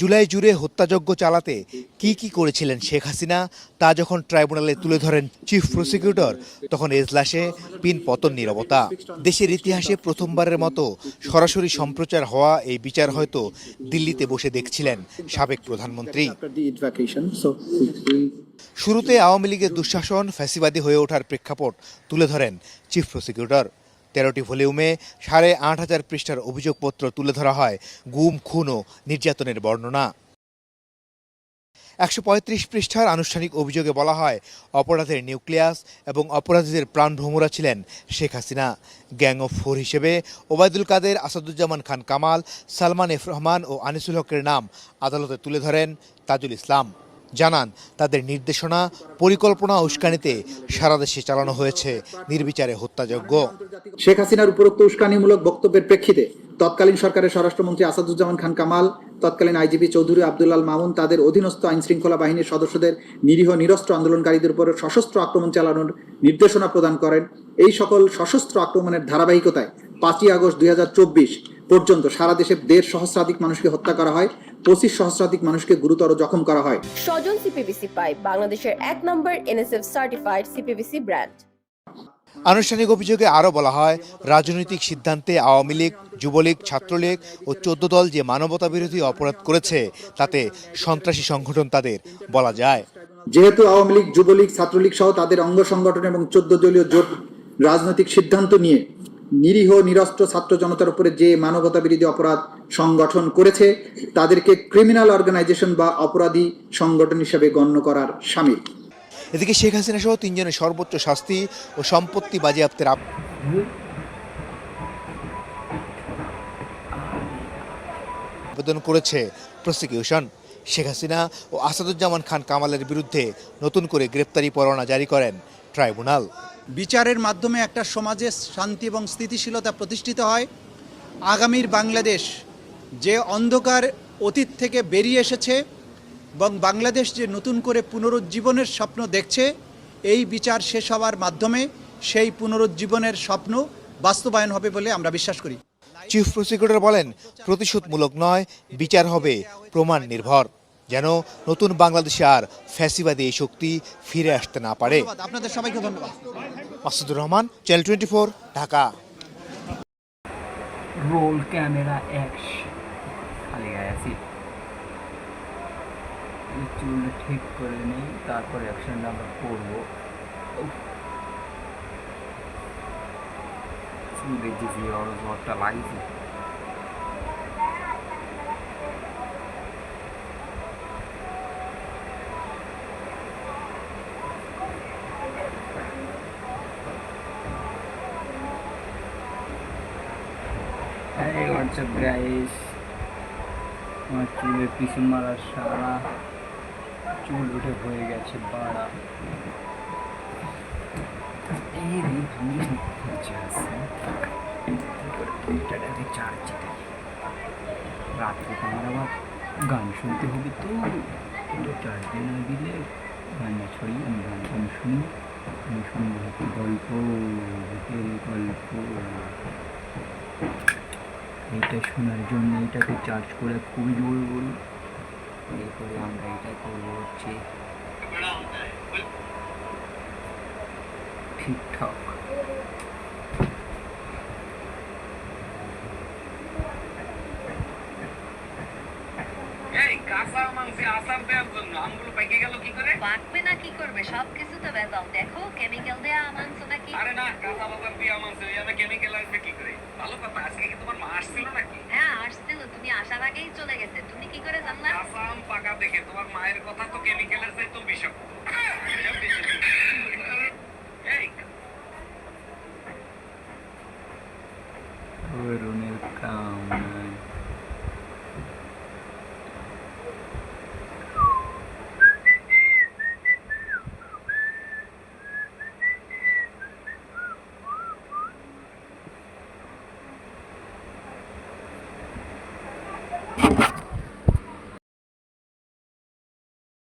জুলাই জুড়ে হত্যাযজ্ঞ চালাতে কি কি করেছিলেন শেখ হাসিনা, তা যখন ট্রাইব্যুনালে তুলে ধরেন চিফ প্রসিকিউটর, তখন এজলাসে পিন পতন নিরবতা। দেশের ইতিহাসে প্রথমবারের মতো সরাসরি সম্প্রচার হওয়া এই বিচার হয়তো দিল্লিতে বসে দেখছিলেন সাবেক প্রধানমন্ত্রী। after the Eid vacation. So 16 শুরুতে আওয়ামী লীগের দুঃশাসন ফ্যাসিবাদী হয়ে ওঠার প্রেক্ষাপট তুলে ধরেন চিফ প্রসিকিউটর। তেরোটি ভলিউমে সাড়ে আট হাজার পৃষ্ঠার অভিযোগপত্র তুলে ধরা হয় গুম, খুন ও নির্যাতনের বর্ণনা। একশো পঁয়ত্রিশ পৃষ্ঠার আনুষ্ঠানিক অভিযোগে বলা হয়, অপরাধের নিউক্লিয়াস এবং অপরাধীদের প্রাণ প্রাণভ্রমরা ছিলেন Sheikh Hasina. Gang of four হিসেবে ওবায়দুল কাদের, আসাদুজ্জামান খান কামাল, সালমান এফ রহমান ও আনিসুল হকের নাম আদালতে তুলে ধরেন তাজুল ইসলাম। জানান, তাদের নির্দেশনা, পরিকল্পনা উস্কানিতে সারা দেশে চালানো হয়েছে নির্বিচারে হত্যাযজ্ঞ। শেখ হাসিনার উপরোক্ত উস্কানিমূলক বক্তব্যের প্রেক্ষিতে তৎকালীন সরকারের স্বরাষ্ট্রমন্ত্রী আসাদুজ্জামান খান কামাল, তৎকালীন আইজিপি চৌধুরী আব্দুল্লাল মামুন তাদের অধীনস্থ আইন শৃঙ্খলা বাহিনীর সদস্যদের নিরীহ নিরস্ত্র আন্দোলনকারীদের উপর সশস্ত্র আক্রমণ চালানোর নির্দেশনা প্রদান করেন। এই সকল সশস্ত্র আক্রমণের ধারাবাহিকতায় পাঁচই আগস্ট দুই পর্যন্ত সারা দেশে দেড় সহস্রাধিক মানুষকে হত্যা করা হয় পঁচিশ সহস্রাধিক মানুষকে গুরুতর জখম করা হয়। স্বজন সিপিবিসি পাইপ বাংলাদেশের এক number NSF certified CPVC brand. আনুষ্ঠানিক অভিযোগে আরও বলা হয় রাজনৈতিক সিদ্ধান্তে আওয়ামী লীগ যুবলীগ ছাত্রলীগ ও চোদ্দ দল যে মানবতা বিরোধী অপরাধ করেছে তাতে সন্ত্রাসী সংগঠন তাদের বলা যায়। যেহেতু আওয়ামী লীগ যুবলীগ ছাত্রলীগ সহ তাদের অঙ্গ সংগঠন এবং চোদ্দ দলীয় জোট রাজনৈতিক সিদ্ধান্ত নিয়ে নিরীহ, নিরস্ত্র ছাত্র জনতার উপরে যে মানবতা বিরোধী অপরাধ সংগঠন করেছে, তাদেরকে ক্রিমিনাল অর্গানাইজেশন বা অপরাধী সংগঠন হিসেবে গণ্য করার সামিল। এদিকে শেখ হাসিনা সহ তিনজনের সর্বোচ্চ শাস্তি ও সম্পত্তি বাজেয়াপ্তের আপ- আবেদন করেছে প্রসিকিউশন। শেখ হাসিনা ও আসাদুজ্জামান খান কামালের বিরুদ্ধে নতুন করে গ্রেপ্তারি পরোয়ানা জারি করেন ট্রাইব্যুনাল। বিচারের মাধ্যমে একটা সমাজে শান্তি এবং স্থিতিশীলতা প্রতিষ্ঠিত হয়। আগামীর বাংলাদেশ যে অন্ধকার অতীত থেকে বেরিয়ে এসেছে এবং বাংলাদেশ যে নতুন করে পুনরুজ্জীবনের স্বপ্ন দেখছে, এই বিচার শেষ হওয়ার মাধ্যমে সেই পুনরুজ্জীবনের স্বপ্ন বাস্তবায়ন হবে বলে আমরা বিশ্বাস করি। চিফ প্রসিকিউটর বলেন প্রতিশোধমূলক নয় বিচার হবে প্রমাণ নির্ভর। যেন নতুন বাংলাদেশে আর ফ্যাসিবাদী এই শক্তি ফিরে আসতে না পারে। আপনাদের সবাইকে ধন্যবাদ। Masudur Rahman channel twenty Dhaka. Roll camera action খালি আছি। চুলটা ঠিক করে নিই তারপর অ্যাকশনটা আমরা করব। চুল দেখেছি জ্বরটা লাগছে হোয়াটসঅ্যাপ গাইস আমার চুলের পিছন মারার সারা চুল উঠে হয়ে গেছে বাড়া দিই রাত্রে তো আমার আবার গান শুনতে হবে তো চার্জ না দিলে গান না ছড়িয়ে আমি গান গান শুনি আমি শুনব গল্প গল্প এটা শোনার জন্য এটাকে চার্জ করে খুবই জরুরি এরপরে আমরা এটা করব হচ্ছে ঠিকঠাক এই কাঁচা মাংসে আচার দেওয়ার জন্য আমগুলো পেকে গেল কি করে পাকবে না কি করবে? সবকিছু তো ভেজাল দেখো কেমিক্যাল দেয়া মাংস নাকি আরে না কাঁচা দিয়ে মাংস? এখানে কেমিক্যাল আসবে কি করে? ভালো কথা আজকে কি তোমার মা আসছিল নাকি? হ্যাঁ আসছিল। তুমি আসার আগেই চলে গেছে। তুমি কি করে জানলা? কাঁচা আম পাকা দেখে তোমার মায়ের কথা তো কেমিক্যাল